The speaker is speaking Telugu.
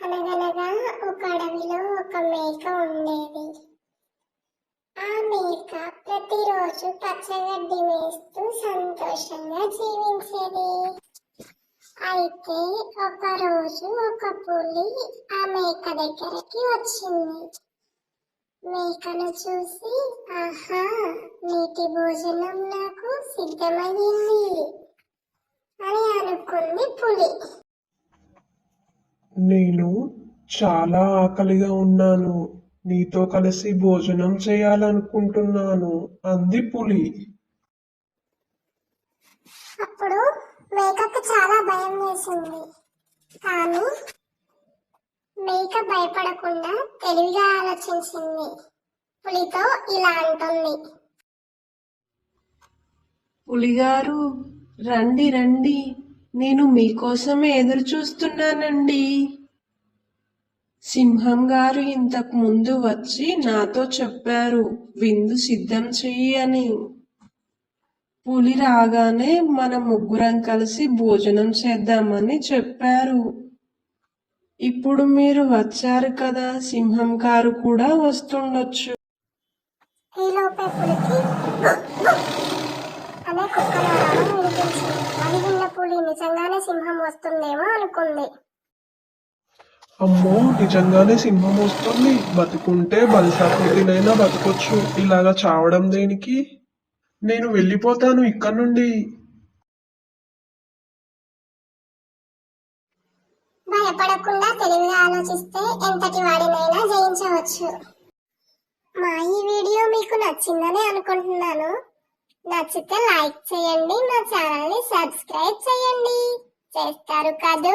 అనగనగా ఒక అడవిలో ఒక మేక ఉండేది. ఆ మేక ప్రతిరోజు పచ్చగడ్డి వేస్తూ సంతోషంగా జీవించేది. అయితే ఒక రోజు ఒక పులి ఆ మేక దగ్గరికి వచ్చింది. మేకను చూసి ఆహా నీటి భోజనం నాకు సిద్ధమైంది అని అనుకుంది పులి. నేను చాలా ఆకలిగా ఉన్నాను. నీతో కలిసి భోజనం చేయాలనుకుంటున్నాను. అంది పులి. అప్పుడు మేకకు చాలా భయం వేసింది. కానీ మేక భయపడకుండా తెలివిగా ఆలోచించింది. పులితో ఇలా అంటుంది. పులిగారు రండి రండి నేను మీకోసమే ఎదురు చూస్తున్నానండి సింహం గారు ఇంతకు ముందు వచ్చి నాతో చెప్పారు విందు సిద్ధం చెయ్యి అని. పులి రాగానే మన ముగ్గురం కలిసి భోజనం చేద్దామని చెప్పారు. ఇప్పుడు మీరు వచ్చారు కదా సింహం గారు కూడా వస్తుండొచ్చు. పులికి. అనే కుక్కలు అరవడం వినిపించింది అది విన్న పులి నిజంగానే సింహం అనుకుంది అమ్మో నిజంగానే సింహం వస్తుంది బతుకుంటే బలిసాకృతినైనా బతకొచ్చు. ఇలాగా చావడం దేనికి? నేను వెళ్ళిపోతాను ఇక్కడ నుండి. భయపడకుండా తెలివిగా ఆలోచిస్తే ఎంతటి వాడినైనా జయించవచ్చు. మా ఈ వీడియో మీకు నచ్చిందని అనుకుంటున్నాను. నచ్చితే లైక్ చేయండి మా ఛానల్ని సబ్స్క్రైబ్ చేయండి. చేస్తారు కదూ?